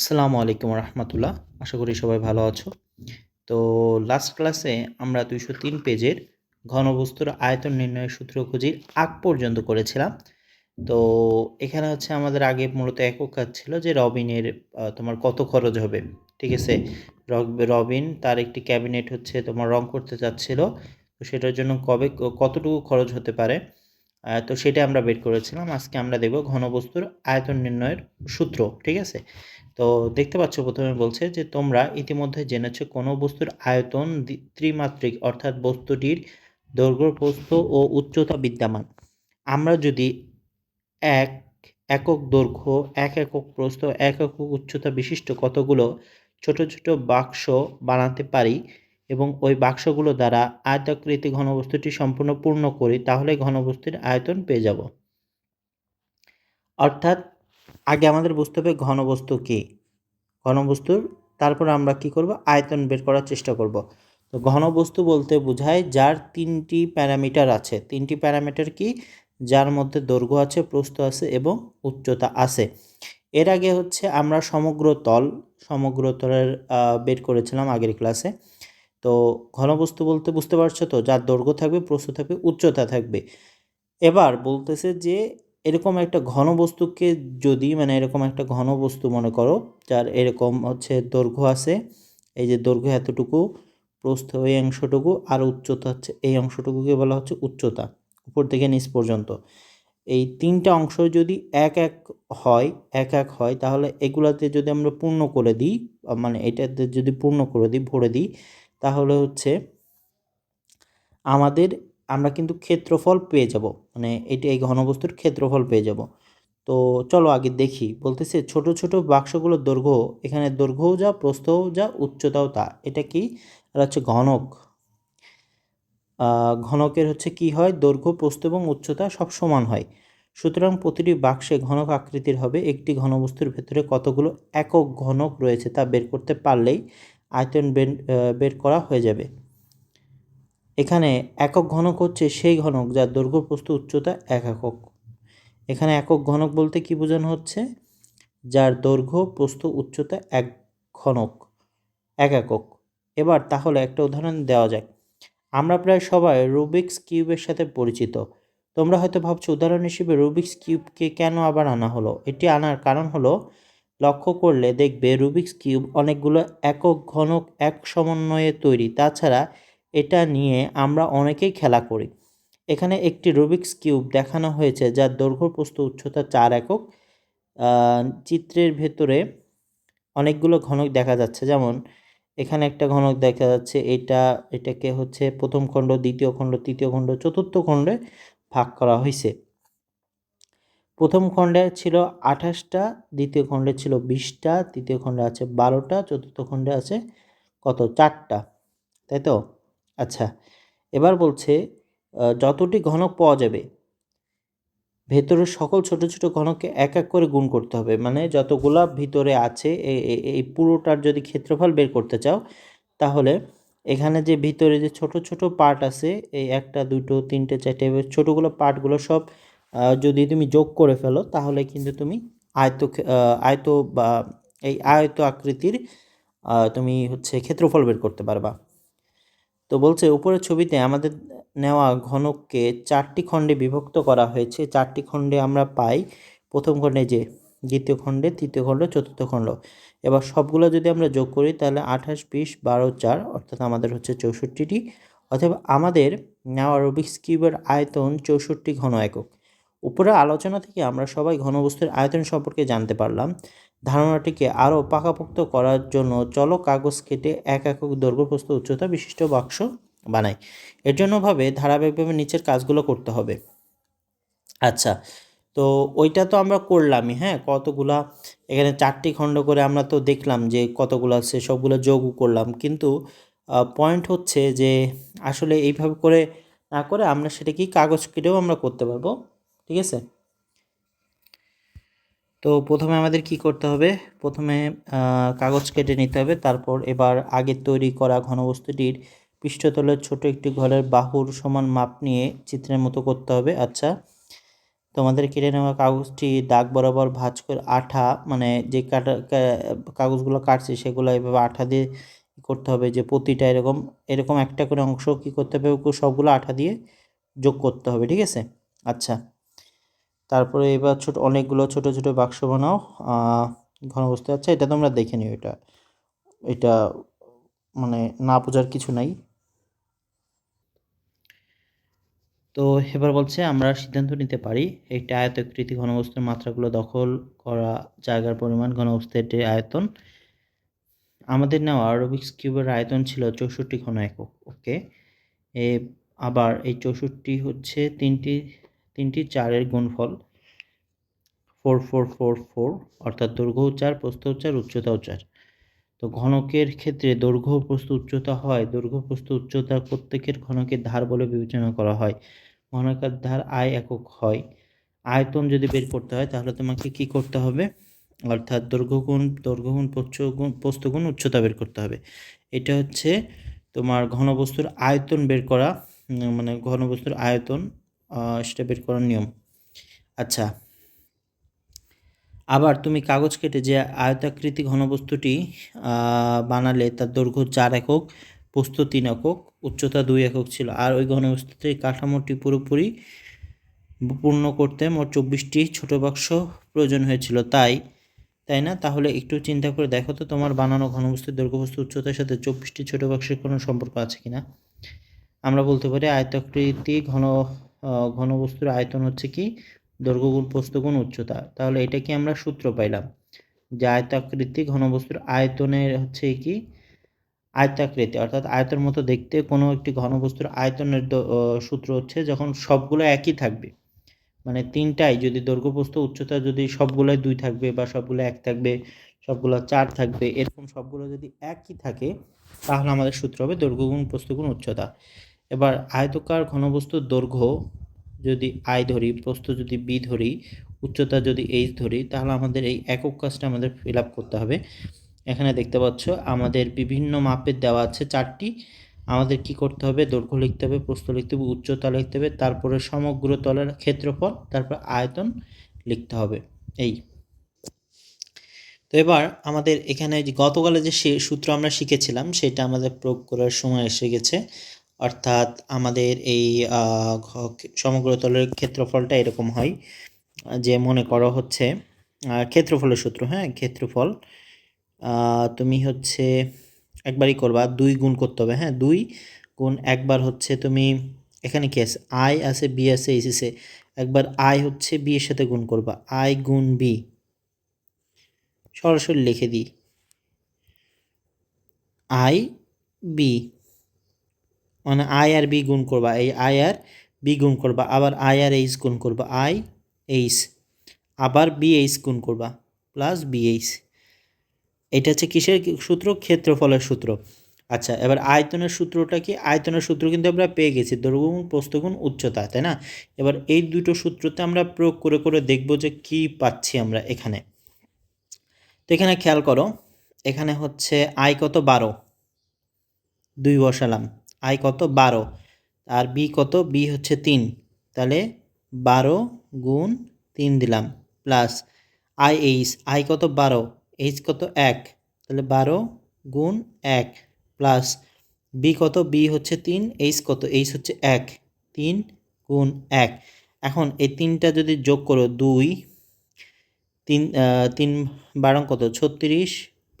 আসসালামু আলাইকুম রহমতুল্লাহ। আশা করি সবাই ভালো আছো। তো লাস্ট ক্লাসে আমরা দুইশো তিন পেজের ঘনবস্তুর আয়তন নির্ণয়ের সূত্র খুঁজি আগ পর্যন্ত করেছিলাম। তো এখানে হচ্ছে আমাদের আগে মূলত একক কাজ ছিল যে রবিনের তোমার কত খরচ হবে, ঠিক আছে? রবিন তার একটি ক্যাবিনেট হচ্ছে তোমার রং করতে চাচ্ছিল। তো সেটার জন্য কবে, কতটুকু খরচ হতে পারে তো সেটা আমরা বের করেছিলাম। আজকে আমরা দেখব ঘনবস্তুর আয়তন নির্ণয়ের সূত্র, ঠিক আছে? তো দেখতে পাচ্ছ প্রথমে বলছে যে, তোমরা ইতিমধ্যে জেনেছো কোনো বস্তুর আয়তন ত্রিমাত্রিক অর্থাৎ বস্তুটির দৈর্ঘ্য প্রস্থ ও উচ্চতা বিদ্যমান। আমরা যদি এক একক দৈর্ঘ্য, এক একক প্রস্থ, এক একক উচ্চতা বিশিষ্ট কতগুলো ছোট ছোট বাক্স বানাতে পারি এবং ওই বাক্সগুলো দ্বারা আয়তাকৃতি ঘনবস্তুটি সম্পূর্ণ পূর্ণ করি, তাহলে ঘনবস্তুর আয়তন পেয়ে যাব। অর্থাৎ আগে আমাদের বুঝতে হবে ঘনবস্তু কী? ঘনবস্তুর তারপর আমরা কি করব? আয়তন বের করার চেষ্টা করব। তো ঘনবস্তু বলতে বোঝায় যার তিনটি প্যারামিটার আছে। তিনটি প্যারামিটার কি? যার মধ্যে দৈর্ঘ্য আছে, প্রস্থ আছে এবং উচ্চতা আছে। এর আগে হচ্ছে আমরা সমগ্র তল, সমগ্র তলের বের করেছিলাম আগের ক্লাসে। তো ঘনবস্তু বলতে বুঝতে পারছ তো? যার দৈর্ঘ্য থাকবে, প্রস্থ থাকবে, উচ্চতা থাকবে। এবার বলতেছে যে এরকম একটা ঘন বস্তুকে যদি মানে এরকম একটা ঘন বস্তু মনে করো, যার এরকম হচ্ছে দৈর্ঘ্য আছে, এই যে দৈর্ঘ্য এতটুকু, প্রস্থ এই অংশটুকু আর উচ্চতা হচ্ছে এই অংশটুকুকে বলা হচ্ছে উচ্চতা, উপর থেকে নিচ পর্যন্ত। এই তিনটা অংশ যদি এক এক হয়, এক এক হয়, তাহলে এগুলাতে যদি আমরা পূর্ণ করে দিই মানে এটাতে যদি পূর্ণ করে দিই, ভরে দিই, তাহলে হচ্ছে আমাদের আমরা কিন্তু ক্ষেত্রফল পেয়ে যাব। মানে এটা এই ঘনবস্তুর ক্ষেত্রফল পেয়ে যাব। তো চলো আগে দেখি। বলতেছে ছোট ছোট বাক্সগুলোর দৈর্ঘ্য, এখানে দৈর্ঘ্যও যা, প্রস্থও যা, উচ্চতাও তা। এটা কি? এটা হচ্ছে ঘনক। ঘনকের হচ্ছে কি হয়? দৈর্ঘ্য, প্রস্থ এবং উচ্চতা সব সমান হয়। সুতরাং প্রতিটি বাক্সে ঘনক আকৃতির হবে। একটি ঘনবস্তুর ভেতরে কতগুলো একক ঘনক রয়েছে তা বের করতে পারলেই আয়তন বের করা হয়ে যাবে। এখানে একক ঘনক হচ্ছে সেই ঘনক যার দৈর্ঘ্য প্রস্থ উচ্চতা এক একক। এখানে একক ঘনক বলতে কি বোঝানো হচ্ছে? যার দৈর্ঘ্য, প্রস্থ, উচ্চতা এক ঘনক, এক একক। এবার তাহলে একটা উদাহরণ দেওয়া যাক। আমরা প্রায় সবাই রুবিক্স কিউবের সাথে পরিচিত। তোমরা হয়তো ভাবছ, উদাহরণ হিসেবে রুবিক্স কিউবকে কেন আবার আনা হলো? এটি আনার কারণ হলো, লক্ষ্য করলে দেখবে রুবিক্স কিউব অনেকগুলো একক ঘনক এক সমন্বয়ে তৈরি। তাছাড়া এটা নিয়ে আমরা অনেকেই খেলা করি। এখানে একটি রুবিক্স কিউব দেখানো হয়েছে, যার দৈর্ঘ্য, প্রস্থ, উচ্চতা চার একক। চিত্রের ভেতরে অনেকগুলো ঘনক দেখা যাচ্ছে। যেমন, এখানে একটা ঘনক দেখা যাচ্ছে, এটা, এটাকে হচ্ছে প্রথম খণ্ড, দ্বিতীয় খণ্ড, তৃতীয় খণ্ড, চতুর্থ খণ্ডে ভাগ করা হয়েছে। প্রথম খণ্ডে ছিল আঠাশটা, দ্বিতীয় খণ্ডে ছিল বিশটা, তৃতীয় খণ্ডে আছে বারোটা, চতুর্থ খণ্ডে আছে কত? চারটা। তাই তো? আচ্ছা এবার বলছে যতটি ঘনক পাওয়া যাবে, ভেতরের সকল ছোট ছোট ঘনককে এক এক করে গুণ করতে হবে। মানে যতগুলা ভিতরে আছে এই পুরোটার যদি ক্ষেত্রফল বের করতে চাও, তাহলে এখানে যে ভিতরে যে ছোট ছোট পার্ট আছে, এই একটা, দুটো, তিনটে, চারটে ছোটোগুলো পার্টগুলো সব যদি তুমি যোগ করে ফেলো, তাহলে কিন্তু তুমি আয়ত আয়ত বা এই আয়ত আকৃতির তুমি হচ্ছে ক্ষেত্রফল বের করতে পারবা। তো বলছে, উপরের ছবিতে আমাদের নেওয়া ঘনককে চারটি খণ্ডে বিভক্ত করা হয়েছে। চারটি খণ্ডে আমরা পাই প্রথম খণ্ডে যে, দ্বিতীয় খণ্ডে, তৃতীয় খণ্ড, চতুর্থ খণ্ড। এবার সবগুলো যদি আমরা যোগ করি, তাহলে আঠাশ, বিশ, বারো, চার, অর্থাৎ আমাদের হচ্ছে চৌষট্টিটি। অথবা আমাদের নেওয়া রুবিক্স কিউবের আয়তন চৌষট্টি ঘন একক। উপরের আলোচনা থেকে আমরা সবাই ঘনবস্তুর আয়তন সম্পর্কে জানতে পারলাম। ধারণাটিকে আরও পাকাপোক্ত করার জন্য চলো কাগজ কেটে এক একক দৈর্ঘ্য প্রস্থ উচ্চতা বিশিষ্ট বাক্স বানাই। এর জন্য ভাবে ধারাবাহিকভাবে নিচের কাজগুলো করতে হবে। আচ্ছা তো ওইটা তো আমরা করলামই হ্যাঁ? কতগুলা, এখানে চারটি খণ্ড করে আমরা তো দেখলাম যে কতগুলো আছে, সবগুলো যোগও করলাম। কিন্তু পয়েন্ট হচ্ছে যে আসলে এইভাবে করে না করে আমরা সেটা কি কাগজ কেটেও আমরা করতে পারব? ঠিক আছে? তো প্রথমে আমাদের কি করতে হবে? প্রথমে কাগজ কেটে নিতে হবে। তারপর এবার আগে তৈরি করা ঘনবস্তুটির পৃষ্ঠতলের ছোট একটি ঘরের বাহুর সমান মাপ নিয়ে চিত্রের মতো করতে হবে। আচ্ছা তোমাদের কেটে নেওয়া কাগজটি দাগ বরাবর ভাঁজ করে আঠা মানে যে কাটা কাগজগুলো কাটছে সেগুলো এভাবে আঠা দিয়ে করতে হবে যে প্রতিটা এরকম এরকম একটা করে অংশ কি করতে হবে? সবগুলো আঠা দিয়ে যোগ করতে হবে, ঠিক আছে? আচ্ছা তারপরে এবার ছোট অনেকগুলো ছোট ছোট বাক্স বানাও। আহ, ঘনবস্তু আচ্ছা এটা তোমরা দেখে নিও এটা। এটা মানে না বোঝার কিছু নাই। তো এবার বলছে আমরা সিদ্ধান্ত নিতে পারি একটি আয়তাকৃতি ঘনবস্তুর মাত্রাগুলো দখল করা জায়গার পরিমাণ ঘনবস্তুর যে আয়তন। আমাদের নেওয়া রুবিক্স কিউবের আয়তন ছিল চৌষট্টি ঘন একক ওকে? এ আবার এই চৌষট্টি হচ্ছে তিনটি তিনটি চারের গুণফল ফোর ফোর ফোর ফোর অর্থাৎ দৈর্ঘ্য চার, প্রস্থ চার উচ্চতাও চার। তো ঘনকের ক্ষেত্রে দৈর্ঘ্য প্রস্থ উচ্চতা হয়, দৈর্ঘ্য প্রস্থ উচ্চতা প্রত্যেকের ঘনকের ধার বলে বিবেচনা করা হয়। ঘনকের ধার আয় একক হয়। আয়তন যদি বের করতে হয়, তাহলে তোমাকে কি করতে হবে? অর্থাৎ দৈর্ঘ্য গুণ দৈর্ঘ্য গুণ প্রচ্ছ গুণ, প্রস্থ গুণ, উচ্চতা বের করতে হবে। এটা হচ্ছে তোমার ঘনবস্তুর আয়তন বের করা মানে ঘনবস্তুর আয়তন সেটা বের করার নিয়ম। আচ্ছা। আবার তুমি কাগজ কেটে যে আয়তাকৃতি ঘনবস্তুটি বানালে তার দৈর্ঘ্য চার একক প্রস্থ তিন একক, উচ্চতা দুই একক ছিল। আর ওই ঘনবস্তুটির কাঠামোটি পুরোপুরি পূর্ণ করতে মোট চব্বিশটি ছোট বাক্স প্রয়োজন হয়েছিল। তাই তাই না? তাহলে একটু চিন্তা করে দেখো তো তোমার বানানো ঘনবস্তুর দৈর্ঘ্যবস্তু উচ্চতার সাথে চব্বিশটি ছোট বাক্সের কোনো সম্পর্ক আছে কিনা? আমরা বলতে পারি আয়তাকৃতি ঘন ঘনবস্তুর আয়তন হচ্ছে কি? দৈর্ঘ্য গুণ, প্রস্থ গুণ, উচ্চতা। তাহলে এটা কি আমরা সূত্র পাইলাম? যে আয়তাকৃতি ঘনবস্তুর আয়তনের হচ্ছে কি? আয়তাকৃতি, অর্থাৎ আয়তের মতো দেখতে কোনো একটি ঘনবস্তুর আয়তনের সূত্র হচ্ছে যখন সবগুলো একই থাকবে। মানে তিনটাই, যদি দৈর্ঘ্য, প্রস্থ, উচ্চতা যদি সবগুলোই দুই থাকবে বা সবগুলো এক থাকবে, সবগুলো চার থাকবে, এরকম সবগুলো যদি একই থাকে, তাহলে আমাদের সূত্র হবে দৈর্ঘ্য গুণ, প্রস্থ গুণ, উচ্চতা। এবার আয়তকার ঘনবস্তুর দৈর্ঘ্য যদি আই ধরি প্রস্থ যদি বি ধরি, উচ্চতা যদি এইচ ধরি, তাহলে আমাদের এই একক কাজটা আমাদের ফিল করতে হবে। এখানে দেখতে পাচ্ছ, আমাদের বিভিন্ন মাপের দেওয়া আছে চারটি। আমাদের কি করতে হবে? দৈর্ঘ্য লিখতে হবে, প্রস্থ লিখতে হবে, উচ্চতা লিখতে হবে, তারপরে সমগ্র তলের ক্ষেত্রফল, তারপর আয়তন লিখতে হবে। এই। তো এবার আমাদের এখানে গতকালে যে সূত্র আমরা শিখেছিলাম, সেটা আমাদের প্রয়োগ করার সময় এসে গেছে। অর্থাৎ আমাদের এই সমগ্র তলের ক্ষেত্রফলটা এরকম হয় যে মনে করো হচ্ছে ক্ষেত্রফলের সূত্র হ্যাঁ? ক্ষেত্রফল তুমি হচ্ছে একবারই করবা, দুই গুণ করতে হবে হ্যাঁ? দুই গুণ একবার হচ্ছে তুমি, এখানে কি আছে? আই আছে বি আছে এইচ আছে, একবার আই হচ্ছে বি এর সাথে গুণ করবা আই গুণ বি সরাসরি লিখে দিই। আই বি মানে আই আর বি গুণ করবা, এই আই আর বি গুণ করবা, আবার আই আর এইচ গুণ করবা আই এইচ আবার বি এইচ গুণ করবা প্লাস বি এইচ এটা হচ্ছে কিসের সূত্র? ক্ষেত্রফলের সূত্র। আচ্ছা এবার আয়তনের সূত্রটা কি? আয়তনের সূত্র কিন্তু আমরা পেয়ে গেছি দৈর্ঘ্য গুণ প্রস্থ গুণ উচ্চতা, তাই না? এবার এই দুটো সূত্রতে আমরা প্রয়োগ করে করে দেখব যে কি পাচ্ছি আমরা এখানে। তো এখানে খেয়াল করো, এখানে হচ্ছে আয় কত? বারো। দুই বসালাম। আই কত? বারো। আর বি কত? বি হচ্ছে তিন। তাহলে বারো গুণ তিন দিলাম প্লাস আই এইচ। আই কত? বারো। এইচ কত? এক। তাহলে বারো গুণ এক প্লাস বি কত? বি হচ্ছে তিন, এইচ কত? এইচ হচ্ছে এক, তিন গুণ এক। এখন এই তিনটা যদি যোগ করো, দুই, তিন তিন বারো কত? ছত্রিশ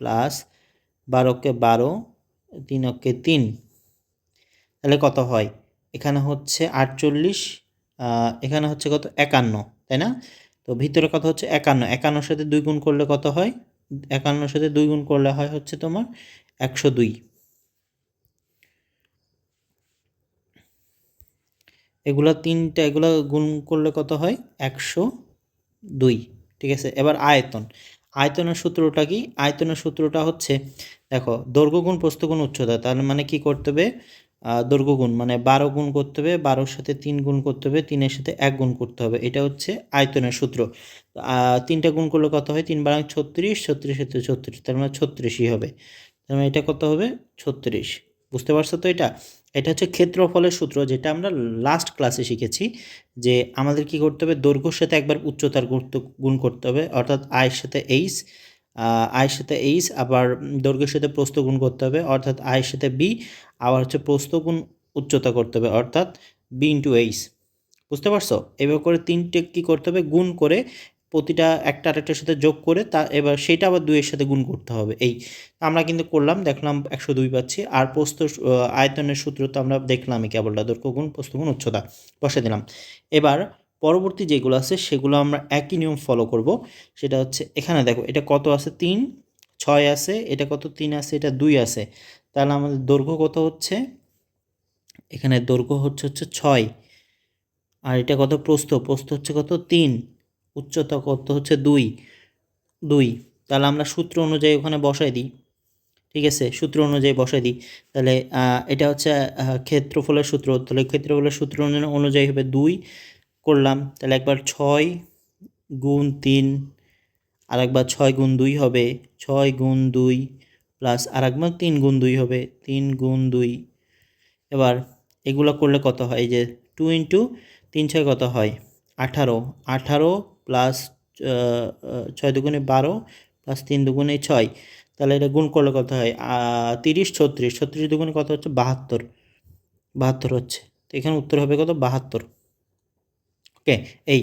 প্লাস বারোকে বারো তিন অকে তিন। তাহলে কত হয়? এখানে হচ্ছে আটচল্লিশ এখানে হচ্ছে কত? একান্ন, তাই না? তো ভিতরে কত হচ্ছে? একান্ন। একান্নর সাথে দুই গুণ করলে কত হয়? একান্নর সাথে দুই গুণ করলে হয় হচ্ছে তোমার একশো দুই। এগুলো তিনটা, এগুলো গুণ করলে কত হয়? একশো দুই। ঠিক আছে? এবার আয়তন। আয়তনের সূত্রটা কি? আয়তনের সূত্রটা হচ্ছে, দেখো, দৈর্ঘ্য গুণ প্রস্থ উচ্চতা তাহলে মানে কি করতে হবে? দৈর্ঘ্য গুণ মানে বারো গুণ করতে হবে, বারোর সাথে তিন গুণ করতে হবে, তিনের সাথে এক গুণ করতে হবে। এটা হচ্ছে আয়তনের সূত্র। তিনটা গুণ করলে কত হয়? তিন বারো ছত্রিশ ছত্রিশ সাথে ছত্রিশ, তার মানে ছত্রিশই হবে। তার মানে এটা কত হবে? ছত্রিশ। বুঝতে পারছ তো এটা? এটা হচ্ছে ক্ষেত্রফলের সূত্র, যেটা আমরা লাস্ট ক্লাসে শিখেছি, যে আমাদের কি করতে হবে? দৈর্ঘ্যর সাথে একবার উচ্চতার গুণ করতে হবে, অর্থাৎ আয়ের সাথে এইচ আয়ের সাথে এইচ, আবার দৈর্ঘ্যের সাথে প্রস্থ গুণ করতে হবে, অর্থাৎ আয়ের সাথে বি, আবার হচ্ছে প্রস্থ গুণ উচ্চতা করতে হবে, অর্থাৎ বি ইন্টু এইচ বুঝতে পারছ? এভাবে করে তিনটে কী করতে হবে? গুণ করে প্রতিটা একটা আরেকটার সাথে যোগ করে তা, এবার সেটা আবার দুইয়ের সাথে গুণ করতে হবে, এই। আমরা কিন্তু করলাম, দেখলাম একশো দুই পাচ্ছি, আর প্রস্থ, আয়তনের সূত্র তো আমরা দেখলামই কেবলটা দৈর্ঘ্য গুণ, প্রস্থ গুণ উচ্চতা বসে দিলাম। এবার পরবর্তী যেগুলো আছে, সেগুলো আমরা একই নিয়ম ফলো করব। সেটা হচ্ছে, এখানে দেখো, এটা কত আছে? তিন, ছয় আছে, এটা কত? তিন আছে, এটা দুই আছে। তাহলে আমাদের দৈর্ঘ্য কত হচ্ছে? এখানে দৈর্ঘ্য হচ্ছে হচ্ছে ছয়। আর এটা কত? প্রস্থ। প্রস্থ হচ্ছে কত? তিন। উচ্চতা কত? হচ্ছে দুই। দুই। তাহলে আমরা সূত্র অনুযায়ী ওখানে বসাই দিই। ঠিক আছে? সূত্র অনুযায়ী বসাই দিই। তাহলে এটা হচ্ছে ক্ষেত্রফলের সূত্র। তাহলে ক্ষেত্রফলের সূত্র অনুযায়ী হবে দুই। করলাম, তাহলে একবার ছয় গুণ তিন আর একবার ছয় গুণ দুই হবে, ছয় গুণ দুই প্লাস আর একবার তিন গুণ দুই হবে, তিন গুণ দুই। এবার এগুলো করলে কত হয়? যে টু ইন্টু তিন ছয় কত হয়? আঠারো। আঠারো প্লাস ছয় দুগুণে বারো প্লাস তিন দুগুণে ছয়। তাহলে এটা গুণ করলে কত হয়? তিরিশ, ছত্রিশ। ছত্রিশ দুগুণে কত হচ্ছে? বাহাত্তর। বাহাত্তর হচ্ছে। তো এখানে উত্তর হবে কত? বাহাত্তর। ওকে এই।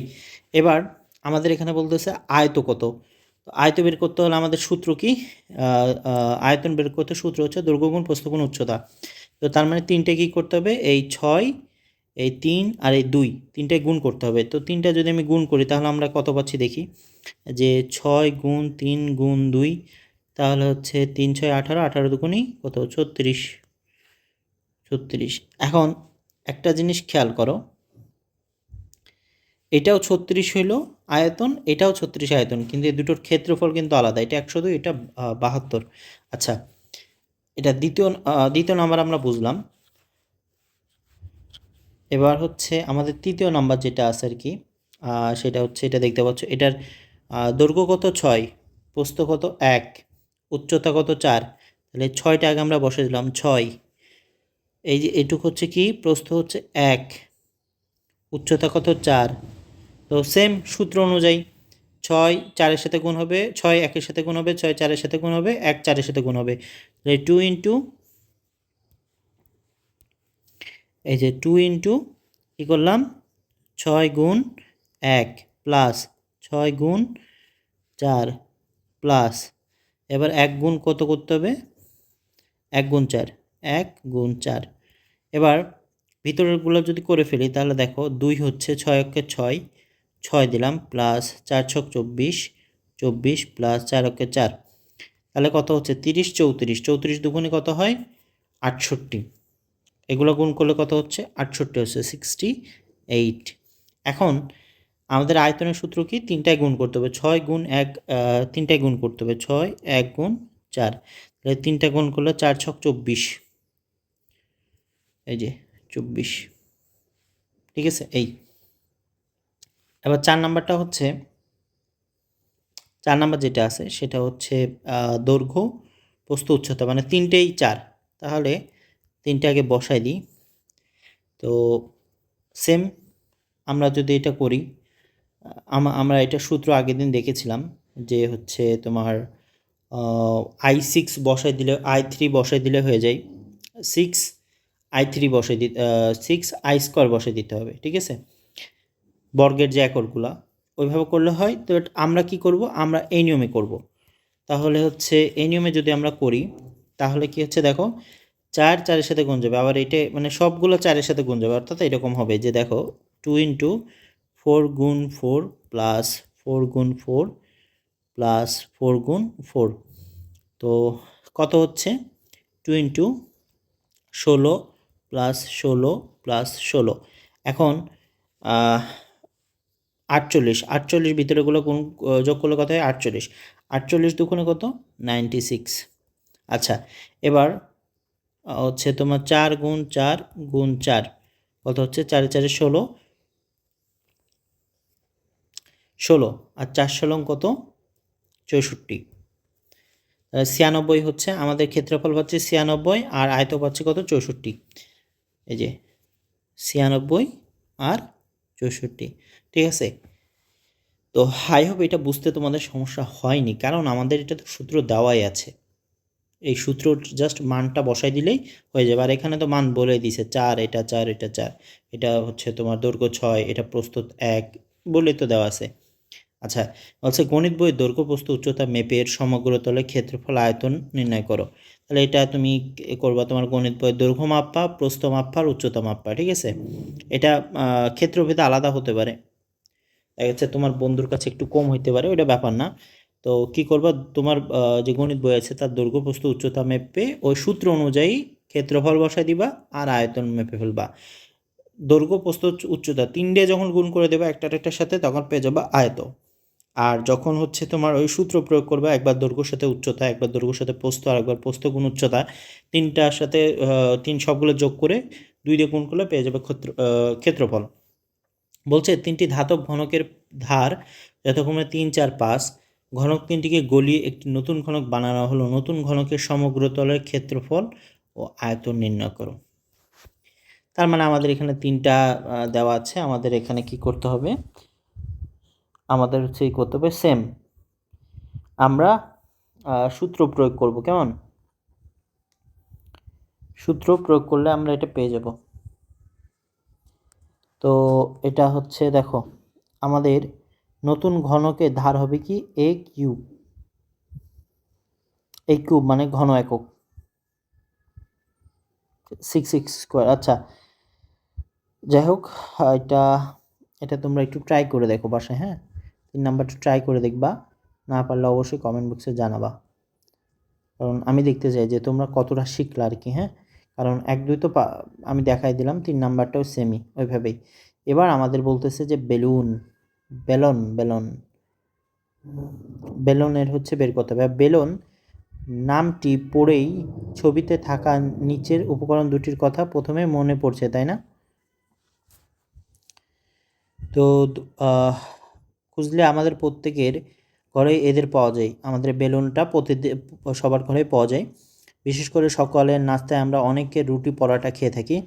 এবার আমাদের এখানে বলতেছে আয়ত কত? আয়ত বের করতে হলে আমাদের সূত্র কি? আয়তন বের করতে সূত্র হচ্ছে দৈর্ঘ্যগুণ প্রস্থগুণ, উচ্চতা। তো তার মানে তিনটে কী করতে হবে? এই ছয়, এই তিন আর এই দুই তিনটায় গুণ করতে হবে। তো তিনটা যদি আমি গুণ করি তাহলে আমরা কত পাচ্ছি দেখি? যে ছয় গুণ তিন গুণ দুই, তাহলে হচ্ছে তিন ছয় আঠারো আঠারো দুগুণই কত? ছত্রিশ। ছত্রিশ। এখন একটা জিনিস খেয়াল করো। এটাও ছত্রিশ হইল আয়তন, এটাও ছত্রিশ আয়তন, কিন্তু এই দুটোর ক্ষেত্রফল কিন্তু আলাদা। এটা একশো দুই, এটা বাহাত্তর। আচ্ছা এটা দ্বিতীয় দ্বিতীয় নাম্বার আমরা বুঝলাম। এবার হচ্ছে আমাদের তৃতীয় নাম্বার যেটা আছে আর কি সেটা হচ্ছে, এটা দেখতে পাচ্ছ, এটার দৈর্ঘ্য কত? ছয়, প্রস্থ কত? এক, উচ্চতা কত? চার। তাহলে ছয়টা আগে আমরা বসে দিলাম, ছয়। এই যে এটুক হচ্ছে কি? প্রস্থ হচ্ছে এক, উচ্চতা কত? চার। তো সেম সূত্র অনুযায়ী ছয় চারের সাথে গুণ হবে, ছয় একের সাথে গুণ হবে, ছয় চারের সাথে গুণ হবে, এক চারের সাথে গুণ হবে। টু ইন্টু এই যে টু ইন্টু কী করলাম? ছয় গুণ এক প্লাস ছয় গুণ চার প্লাস এবার এক গুণ কত করতে হবে? এক গুণ চার, এক গুণ চার। এবার ভিতরেরগুলো যদি করে ফেলি, তাহলে দেখো দুই হচ্ছে ছয় অক্ষে ছয় ছয় দিলাম প্লাস চার ছক চব্বিশ চব্বিশ প্লাস চার অক্ষে চার। তাহলে কত হচ্ছে? তিরিশ চৌত্রিশ। চৌত্রিশ দুগুণে কত হয়? আটষট্টি। এগুলো গুণ করলে কত হচ্ছে? আটষট্টি হচ্ছে সিক্সটি এইট এখন আমাদের আয়তনের সূত্র কি? তিনটায় গুণ করতে হবে। ছয় গুণ এক তিনটায় গুণ করতে হবে। ছয়, এক গুণ চার। তাহলে তিনটা গুণ করলে চার ছক চব্বিশ। এই যে, চব্বিশ। ঠিক আছে? এই। এবার চার নাম্বারটা হচ্ছে, চার নাম্বার যেটা আছে সেটা হচ্ছে দৈর্ঘ্য প্রস্তুত উচ্চতা মানে তিনটেই চার। তাহলে তিনটে আগে বসাই দিই। তো সেম আমরা যদি এটা করি আমরা এটা সূত্র আগের দিন দেখেছিলাম যে হচ্ছে তোমার আই সিক্স বসাই দিলে আই থ্রি বসাই দিলে হয়ে যায়। সিক্স আই থ্রি বসাই দিতে সিক্স আই স্কোয়ার বসাই দিতে হবে, ঠিক আছে? বর্গের যে একরগুলা, ওইভাবে করলে হয়। তো আমরা কি করব? আমরা এই নিয়মে করব। তাহলে হচ্ছে এই নিয়মে যদি আমরা করি, তাহলে কি হচ্ছে দেখো, চার চারের সাথে গুণ যাবে। আবার এটা মানে সবগুলো চারের সাথে গুণ যাবে, অর্থাৎ এরকম হবে যে দেখো টু ইন্টু ফোর গুণ ফোর প্লাস ফোর গুণ ফোর প্লাস ফোর গুণ ফোর তো কত হচ্ছে? টু ইন্টু ষোলো প্লাস ষোলো প্লাস ষোলো। এখন আটচল্লিশ আটচল্লিশ ভিতরেগুলো কোন যোগ করলে কত হয়? আটচল্লিশ। আটচল্লিশ দুগুণে কত? Ninety six. আচ্ছা এবার হচ্ছে তোমার চার গুণ চার গুণ চার, কত হচ্ছে? চারে চারে ষোলো। ষোলো, আর চার ষোলং কত? চৌষট্টি। ছিয়ানব্বই হচ্ছে, আমাদের ক্ষেত্রফল পাচ্ছে ছিয়ানব্বই, আর আয়ত পাচ্ছে কত? চৌষট্টি। এই যে, ছিয়ানব্বই আর চৌষট্টি। ঠিক আছে? তো হাই হোপ এটা বুঝতে তোমাদের সমস্যা হয়নি। কারণ আমাদের এটা তো সূত্র দেওয়াই আছে। এই সূত্র জাস্ট মানটা বসাই দিলেই হয়ে যাবে। আর এখানে তো মান বলে দিছে চার, এটা চার এটা চার। এটা হচ্ছে তোমার দৈর্ঘ্য ছয়, এটা প্রস্তুত এক বলে তো দেওয়া আছে। আচ্ছা বলছে, গণিত বইয়ের দৈর্ঘ্য প্রস্থ উচ্চতা মেপের সমগ্র তলে ক্ষেত্রফল আয়তন নির্ণয় করো। তাহলে এটা তুমি করবা তোমার গণিত বইয়ের দৈর্ঘ্য মাপা, প্রস্থ মাপা আর উচ্চতা মাপা, ঠিক আছে? এটা ক্ষেত্রভেদে আলাদা হতে পারে। যাচ্ছে তোমার বন্ধুর কাছে একটু কম হইতে পারে, ওইটা ব্যাপার না। তো কি করবা, তোমার যে গণিত বই আছে তার দৈর্ঘ্য প্রস্থ উচ্চতা মেপে ওই সূত্র অনুযায়ী ক্ষেত্রফল বসাই দিবা আর আয়তন মেপে ফেলবা। দৈর্ঘ্য প্রস্থ উচ্চ- উচ্চতা তিনটে যখন গুণ করে দেবা একটা একটার সাথে, তখন পেয়ে যাবা আয়ত। আর যখন হচ্ছে তোমার ওই সূত্র প্রয়োগ করবে, একবার দৈর্ঘ্যর সাথে উচ্চতা, একবার দৈর্ঘ্যর সাথে পোস্ত আর একবার প্রস্থ গুণ উচ্চতা, তিনটার সাথে তিন সবগুলো যোগ করে দুই দিয়ে গুণ করলে পেয়ে যাবে ক্ষেত্র ক্ষেত্রফল। বলছে, তিনটি ধাতব ঘনকের ধার যথাক্রমে তিন, চার, পাঁচ। ঘনক তিনটিকে গলিয়ে একটি নতুন ঘনক বানানো হলো। নতুন ঘনকের সমগ্র তলের ক্ষেত্রফল ও আয়তন নির্ণয় করো। তার মানে আমাদের এখানে তিনটা দেওয়া আছে। আমাদের এখানে কি করতে হবে? আমাদের হচ্ছে করতে হবে? সেম আমরা সূত্র প্রয়োগ করব। কেমন? সূত্র প্রয়োগ করলে আমরা এটা পেয়ে যাব। তো এটা হচ্ছে দেখো, আমাদের নতুন ঘনকের ধার হবে কি? এ কিউব এই কিউব মানে ঘন একক। সিক্স সিক্স স্কোয়ার আচ্ছা। যাই হোক, এটা এটা তোমরা একটু ট্রাই করে দেখো বাসায় হ্যাঁ? তিন নাম্বারটা ট্রাই করে দেখবা, না পারলে অবশ্যই কমেন্ট বক্সে জানাবা। কারণ আমি দেখতে চাই যে তোমরা কতটা শিখলে আর কি হ্যাঁ? কারণ এক, দুই তো আমি দেখাই দিলাম, তিন নাম্বারটাও সেমি ওইভাবেই। এবার আমাদের বলতেছে যে বেলুন, বেলন বেলন, বেলনের হচ্ছে বের করতে হবে। বেলন, নামটি পড়েই ছবিতে থাকা নিচের উপকরণ দুটির কথা প্রথমে মনে পড়ছে, তাই না? তো খুঁজলে আমাদের প্রত্যেকের ঘরে এদের পাওয়া যায়। আমাদের বেলুনটা প্রতিদিন, সবার ঘরে পাওয়া যায়। বিশেষ করে সকালের নাস্তায় আমরা অনেকে রুটি পরোটা খেয়ে থাকি,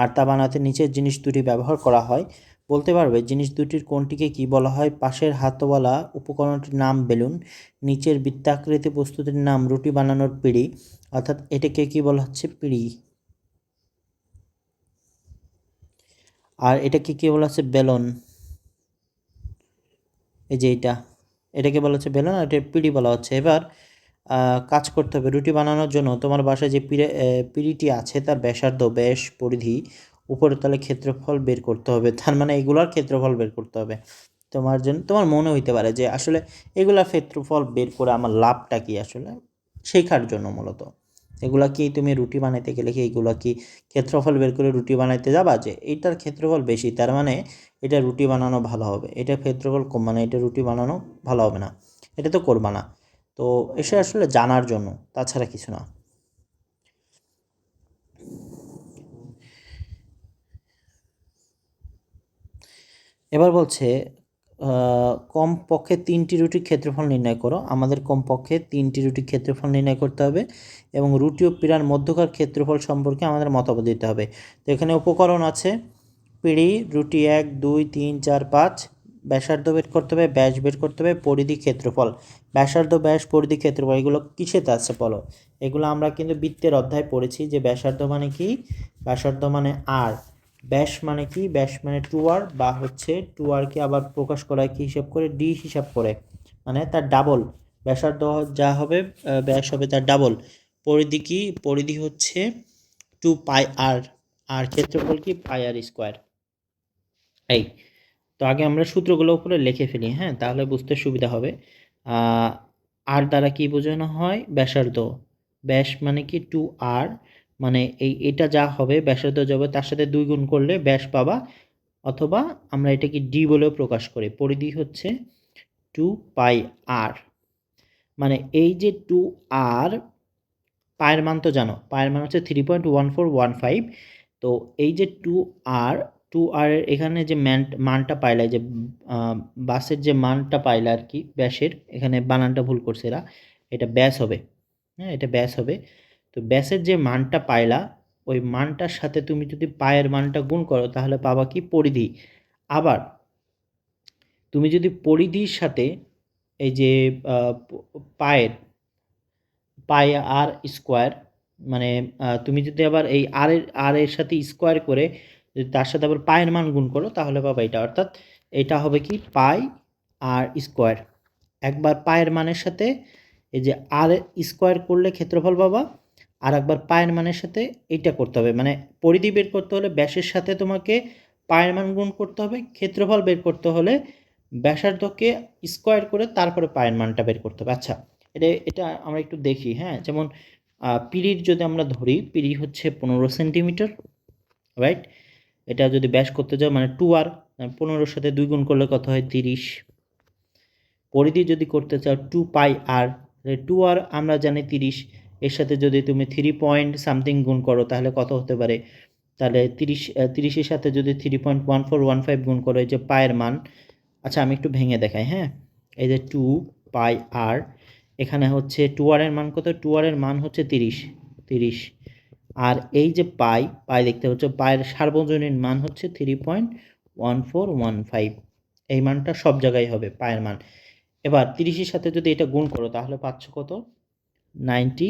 আর তা বানাতে নিচের জিনিস দুটি ব্যবহার করা হয়। বলতে পারবে, জিনিস দুটির কোনটিকে কি বলা হয়? পাশের হাতওয়ালা উপকরণটির নাম বেলুন, নিচের বৃত্তাকৃতি প্রস্তুতির নাম রুটি বানানোর পিড়ি, অর্থাৎ এটাকে কি বলা হচ্ছে? পিড়ি। আর এটাকে কি বলা হচ্ছে? বেলন। এই যে এটা এটাকে বলা হচ্ছে বেলন, আর এটা পিড়ি বলা হচ্ছে। এবার কাজ করতে হবে, রুটি বানানোর জন্য। তোমার বাসায় যে পিড়ে পিঁড়িটি আছে, তার ব্যাসার্ধ, ব্যাস, পরিধি উপরের তলে ক্ষেত্রফল বের করতে হবে। তার মানে এগুলোর ক্ষেত্রফল বের করতে হবে। তোমার জন্য তোমার মনে হইতে পারে যে আসলে এগুলার ক্ষেত্রফল বের করে আমার লাভটা কি আসলে? শেখার জন্য মূলত। এগুলা কি তুমি রুটি বানাইতে গেলে কি এগুলা কি ক্ষেত্রফল বের করে রুটি বানাইতে যাবা? যে এইটার ক্ষেত্রফল বেশি, তার মানে এটা রুটি বানানো ভালো হবে। এটা ক্ষেত্রফল কম মানে এটা রুটি বানানো ভালো হবে না। এটা তো করবা না। তো এসে আসলে জানার জন্য, তাছাড়া কিছু না। এবার বলছে কমপক্ষে তিনটি রুটির ক্ষেত্রফল নির্ণয় করো। আমাদের কমপক্ষে তিনটি রুটির ক্ষেত্রফল নির্ণয় করতে হবে এবং রুটি ও পিঁড়ার মধ্যকার ক্ষেত্রফল সম্পর্কে আমাদের মতামত দিতে হবে। তো এখানে উপকরণ আছে, পিঁড়ি, রুটি এক, দুই, তিন, চার, পাঁচ ব্যাসার্ধ বের করতে হবে, ব্যাস বের করতে হবে পরিধি ক্ষেত্রফল। ব্যাসার্ধ, ব্যাস, পরিধি ক্ষেত্রফল, এগুলো কিসেতে আছে বলো? এগুলো আমরা কিন্তু বৃত্তের অধ্যায় পড়েছি যে ব্যাসার্ধ মানে কি? ব্যাসার্ধ মানে আর ব্যাস মানে কি? ব্যাস মানে টু আর বা হচ্ছে টু আরকে আবার প্রকাশ করা কি হিসাব করে? ডি হিসাব করে। মানে তার ডাবল ব্যাসার্ধ যা হবে ব্যাস হবে তার ডাবল পরিধি কি? পরিধি হচ্ছে টু পাই আর আর ক্ষেত্রফল কি? পাই আর স্কোয়ার এই তো আগে আমরা সূত্রগুলো উপরে লিখে ফেলি হ্যাঁ? তাহলে বুঝতে সুবিধা হবে। আর দ্বারা কি বোঝানো হয়? ব্যাসার্ধ। ব্যাস মানে কি? Two R. মানে এই, এটা যা হবে, ব্যাসার্ধ যাবে তার সাথে দুই গুণ করলে ব্যাস পাবা। অথবা আমরা এটাকে ডি বলেও প্রকাশ করি। পরিধি হচ্ছে টু পাই আর। মানে এই যে টু আর, পায়ের মান তো জানো। পায়ের মান হচ্ছে three point one four one five তো এই যে টু আর টু আর এখানে যে ম্যান, মানটা পাইলা যে বাসের যে মানটা পাইলা আর কি, ব্যাসের, এখানে বানানটা ভুল করছে এরা, এটা ব্যাস হবে। হ্যাঁ এটা ব্যাস হবে। তো ব্যাসের যে মানটা পাইলা, ওই মানটার সাথে তুমি যদি পায়ের মানটা গুণ করো, তাহলে পাবা কি? পরিধি। আবার, তুমি যদি পরিধির সাথে এই যে পায়ের পায়ে আর স্কোয়ার মানে তুমি যদি আবার এই আর এর আর এর সাথে স্কোয়ার করে যদি তার সাথে আবার পায়ের মান গুণ করো, তাহলে পাবা এটা। অর্থাৎ এটা হবে কি? Pi R square. একবার পায়ের মানের সাথে এই যে আর স্কোয়ার করলে ক্ষেত্রফল পাবা, আর একবার পায়ের মানের সাথে এইটা করতে হবে। মানে পরিধি বের করতে হলে ব্যাসের সাথে তোমাকে পায়ের মান গুণ করতে হবে, ক্ষেত্রফল বের করতে হলে ব্যাসার্ধকে স্কোয়ার করে তারপরে পায়ের মানটা বের করতে হবে। আচ্ছা এটা এটা আমরা একটু দেখি হ্যাঁ? যেমন পিরির যদি আমরা ধরি পিরি হচ্ছে পনেরো সেন্টিমিটার রাইট এটা যদি ব্যাস করতে যাও মানে টু আর পনেরোর সাথে দুই গুণ করলে কত হয়? তিরিশ। পরিধি যদি করতে চাও টু পাই আর টু আর আমরা জানি তিরিশ। এর সাথে যদি তুমি থ্রি পয়েন্ট সামথিং গুণ করো, তাহলে কত হতে পারে? তাহলে তিরিশ তিরিশের সাথে যদি three point one four one five গুণ করো, এই যে পায়ের মান। আচ্ছা আমি একটু ভেঙে দেখাই হ্যাঁ? এই যে টু পাই আর এখানে হচ্ছে টু আরের মান কত? টু আরের মান হচ্ছে তিরিশ। তিরিশ। আর এই যে পাই পাই দেখতে হচ্ছে পায়ের সার্বজনীন মান হচ্ছে three point one four one five এই মানটা সব জায়গায় হবে পায়ের মান। এবার তিরিশের সাথে যদি এটা গুণ করো, তাহলে পাচ্ছ কত? Ninety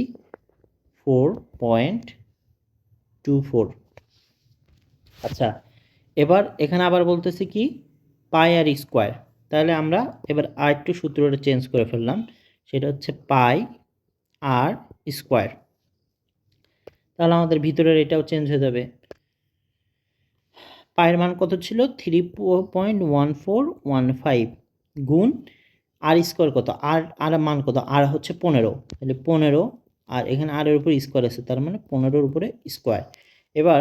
four point two four আচ্ছা এবার এখানে আবার বলতেছি কি? Pi R square. তাহলে আমরা এবার আর একটু সূত্রটা চেঞ্জ করে ফেললাম। সেটা হচ্ছে পাই আর স্কোয়ার। তাহলে আমাদের ভিতরের এটাও চেঞ্জ হয়ে যাবে। পায়ের মান কত ছিল? Three point one four one five গুণ আর স্কোয়ার কত? আর আর মান কত? আর হচ্ছে পনেরো। তাহলে পনেরো আর এখানে আরের উপর স্কোয়ার আছে, তার মানে পনেরোর উপরে স্কোয়ার এবার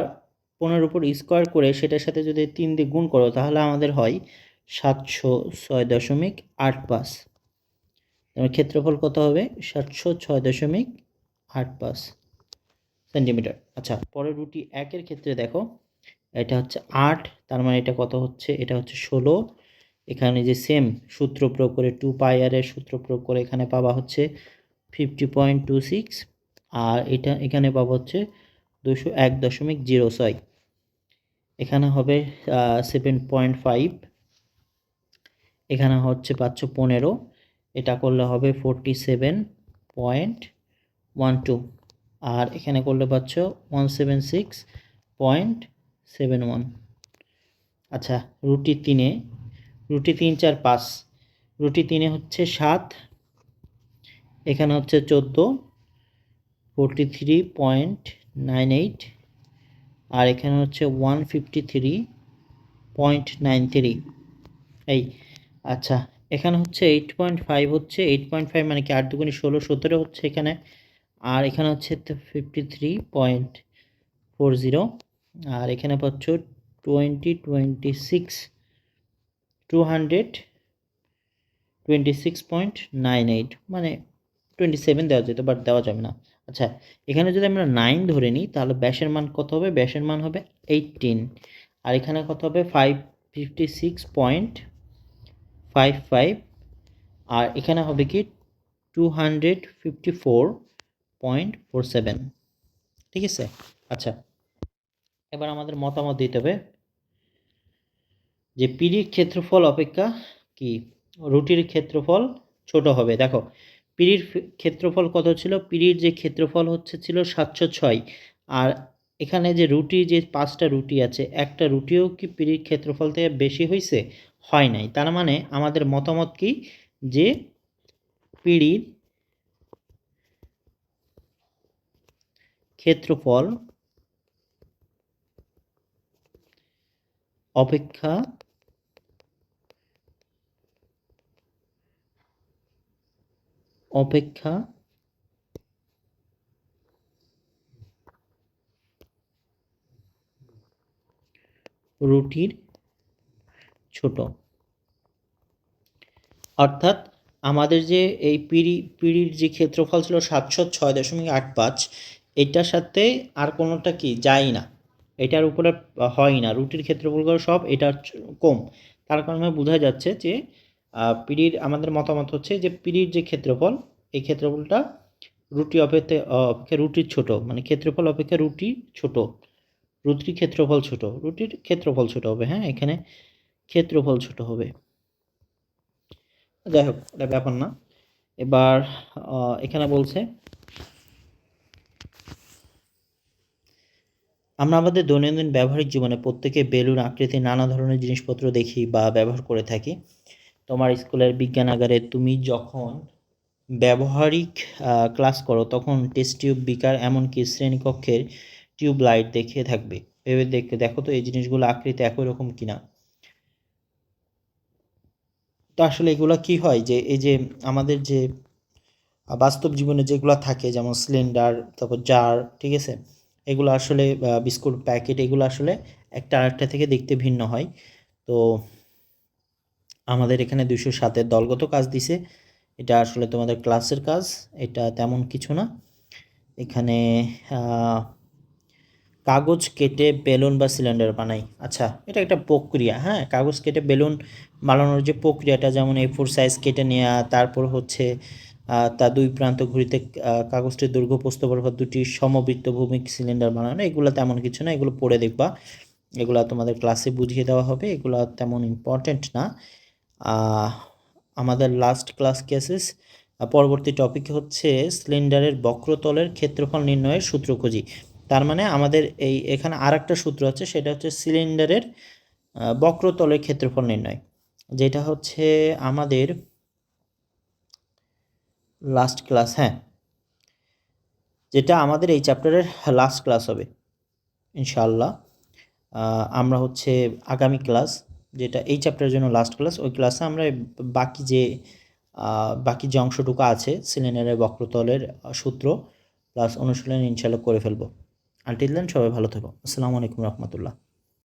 পনেরোর উপর স্কোয়ার করে সেটার সাথে যদি তিন দিয়ে গুণ করো, তাহলে আমাদের হয় সাতশো ছয় দশমিক আট পাঁচ। ক্ষেত্রফল কত হবে? সাতশো ছয় দশমিক আট পাঁচ। সেন্টিমিটার। আচ্ছা পরের রুটি একের ক্ষেত্রে দেখো, এটা হচ্ছে আট, তার মানে এটা কত হচ্ছে? এটা হচ্ছে ষোলো। এখানে যে সেম সূত্র প্রয়োগ করে টু পাইয়ারের সূত্র প্রয়োগ করে এখানে পাবা হচ্ছে ফিফটি পয়েন্ট টু সিক্স আর এটা এখানে পাবো হচ্ছে দুশো এক দশমিক জিরো ছয়। এখানে হবে সেভেন পয়েন্ট ফাইভ এখানে হচ্ছে পাচ্ছ পনেরো, এটা করলে হবে forty seven point one two আর এখানে করলে পাচ্ছ one seven six point seven one আচ্ছা রুটি তিনে, রুটি তিন, চার, পাঁচ। রুটি তিনে হচ্ছে সাত, এখানে হচ্ছে চোদ্দ forty three point nine eight আর এখানে হচ্ছে one fifty three point nine three এই আচ্ছা এখানে হচ্ছে এইট পয়েন্ট ফাইভ হচ্ছে এইট পয়েন্ট ফাইভ মানে কি আট দুগুণি ষোলো, সতেরো হচ্ছে এখানে। আর এখানে হচ্ছে fifty three point four zero আর এখানে পাচ্ছ twenty twenty six two hundred twenty six point nine eight মানে টোয়েন্টি সেভেন দেওয়া যেত বাট দেওয়া যাবে না। আচ্ছা এখানে যদি আমরা নাইন ধরে নিই, তাহলে ব্যাসের মান কত হবে? ব্যাসের মান হবে এইটিন আর এখানে কত হবে? Five fifty six point five five আর এখানে হবে কি? Two hundred fifty four point four seven ঠিক আছে? আচ্ছা এবার আমাদের মতামত দিতে হবে। যে পিরির ক্ষেত্রফল অপেক্ষা কি? রুটির ক্ষেত্রফল ছোট হবে। দেখো, পিরির ফে- ক্ষেত্রফল কত ছিল? পিরির যে ক্ষেত্রফল হচ্ছে ছিল সাতশো ছয়। আর এখানে যে রুটি, যে পাঁচটা রুটি আছে, একটা রুটিও কি পিরির ক্ষেত্রফল থেকে বেশি হয়েছে হয় নাই। তার মানে আমাদের মতামত কি? যে পিড়ির ক্ষেত্রফল অপেক্ষা অপেক্ষা রুটির ছোট। অর্থাৎ আমাদের যে এই পিড়ি, পিড়ির যে ক্ষেত্রফল ছিল সাতশো ছয় দশমিক আট পাঁচ এটার সাথে আর কোনোটা কি? যায় না। এটার উপরে হয় না। রুটির ক্ষেত্রফলগুলো সব এটার কম। তার কারণে বোঝা যাচ্ছে যে পিড়ির আমাদের মতামত হচ্ছে যে, পিড়ির যে ক্ষেত্রফল, এই ক্ষেত্রফলটা রুটি অপেক্ষা অপেক্ষা রুটির ছোট। মানে ক্ষেত্রফল অপেক্ষা রুটি ছোট। রুটির ক্ষেত্রফল ছোট। রুটির ক্ষেত্রফল ছোট হবে। হ্যাঁ এখানে ক্ষেত্রফল ছোট হবে। যাই হোক, এটা ব্যাপার না। এবার এখানে বলছে আমরা আমাদের দৈনন্দিন ব্যবহারিক জীবনে প্রত্যেকে বেলুন আকৃতির নানা ধরনের জিনিসপত্র দেখি বা ব্যবহার করে থাকি। তোমার স্কুলের বিজ্ঞানাগারে তুমি যখন ব্যবহারিক ক্লাস করো, তখন টেস্ট টিউব বিকার এমনকি শ্রেণীকক্ষের টিউব লাইট দেখে থাকবে। ভেবে দেখে দেখো তো এই জিনিসগুলো আকৃতি একই রকম কিনা। তো আসলে এগুলো কি হয় যে, এই যে আমাদের যে বাস্তব জীবনে যেগুলো থাকে, যেমন সিলিন্ডার, তারপর জার, ঠিক আছে? এগুলো আসলে বিস্কুট প্যাকেট এগুলো আসলে একটা আরেকটা থেকে দেখতে ভিন্ন হয়। তো আমাদের এখানে দুশো সাতের দলগত কাজ দিছে। এটা আসলে তোমাদের ক্লাসের কাজ, এটা তেমন কিছু না। এখানে কাগজ কেটে বেলুন বা সিলিন্ডার বানাই। আচ্ছা এটা একটা প্রক্রিয়া হ্যাঁ? কাগজ কেটে বেলুন বানানোর যে প্রক্রিয়াটা, যেমন এ ফোর সাইজ কেটে নেওয়া তারপর হচ্ছে তার দুই প্রান্ত ঘুরিতে কাগজটির দৈর্ঘ্য, প্রস্থ বরাবর দুটি সমবৃত্ত ভূমিক সিলিন্ডার বানানো। এগুলো তেমন কিছু না, এগুলো পড়ে দেখবা। এগুলো তোমাদের ক্লাসে বুঝিয়ে দেওয়া হবে, এগুলো তেমন ইম্পর্ট্যান্ট না। আমাদের লাস্ট ক্লাস কেসেস পরবর্তী টপিক হচ্ছে সিলিন্ডারের বক্রতলের ক্ষেত্রফল নির্ণয়ের সূত্র খুঁজি। তার মানে আমাদের এই, এখানে আর একটা সূত্র আছে, সেটা হচ্ছে সিলিন্ডারের বক্রতলের ক্ষেত্রফল নির্ণয়। যেটা হচ্ছে আমাদের লাস্ট ক্লাস হ্যাঁ। যেটা আমাদের এই চ্যাপ্টারের লাস্ট ক্লাস হবে ইনশাআল্লাহ। আহ, আমরা হচ্ছে আগামী ক্লাস যেটা এই চ্যাপ্টারের জন্য লাস্ট ক্লাস ওই ক্লাসে আমরা বাকি যে বাকি যে অংশটুকু আছে সিলিন্ডারের বক্রতলের সূত্র প্লাস অনুশীলন ইনশাআল্লাহ করে ফেলব। আনটিল দেন সবাই ভালো থাকো। আসসালামু আলাইকুম রহমতুল্লাহ।